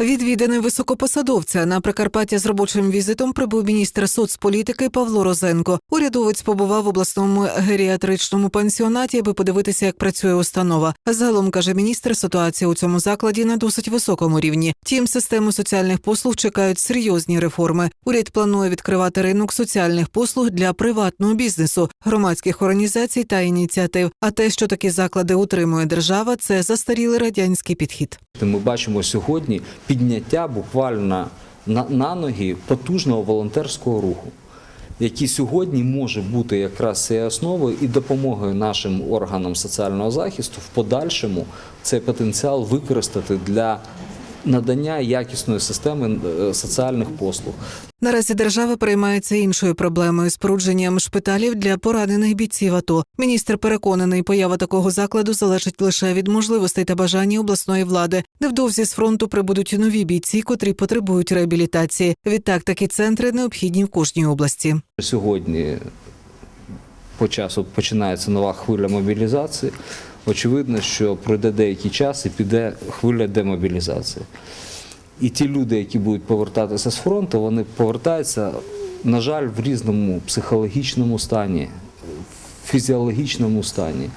Відвіданий високопосадовця на Прикарпаття з робочим візитом прибув міністр соцполітики Павло Розенко. Урядовець побував в обласному геріатричному пансіонаті, аби подивитися, як працює установа. Загалом каже міністр, ситуація у цьому закладі на досить високому рівні. Тім систему соціальних послуг чекають серйозні реформи. Уряд планує відкривати ринок соціальних послуг для приватного бізнесу, громадських організацій та ініціатив. А те, що такі заклади утримує держава, це застарілий радянський підхід. Ми бачимо сьогодні підняття буквально на, на ноги потужного волонтерського руху, який сьогодні може бути якраз цією основою і допомогою нашим органам соціального захисту в подальшому цей потенціал використати для надання якісної системи е, соціальних послуг. Наразі держава переймається іншою проблемою спорудженням шпиталів для поранених бійців АТО. Міністр переконаний, поява такого закладу залежить лише від можливостей та бажання обласної влади. Невдовзі з фронту прибудуть нові бійці, котрі потребують реабілітації. Відтак такі центри необхідні в кожній області. Сьогодні по часу починається нова хвиля мобілізації. Очевидно, що пройде деякий час і піде хвиля демобілізації. І ті люди, які будуть повертатися з фронту, вони повертаються, на жаль, в різному психологічному стані, фізіологічному стані.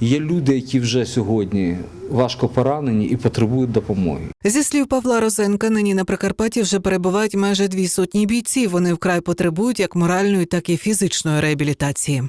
Є люди, які вже сьогодні важко поранені і потребують допомоги. Зі слів Павла Розенка, нині на Прикарпатті вже перебувають майже дві сотні бійців. Вони вкрай потребують як моральної, так і фізичної реабілітації.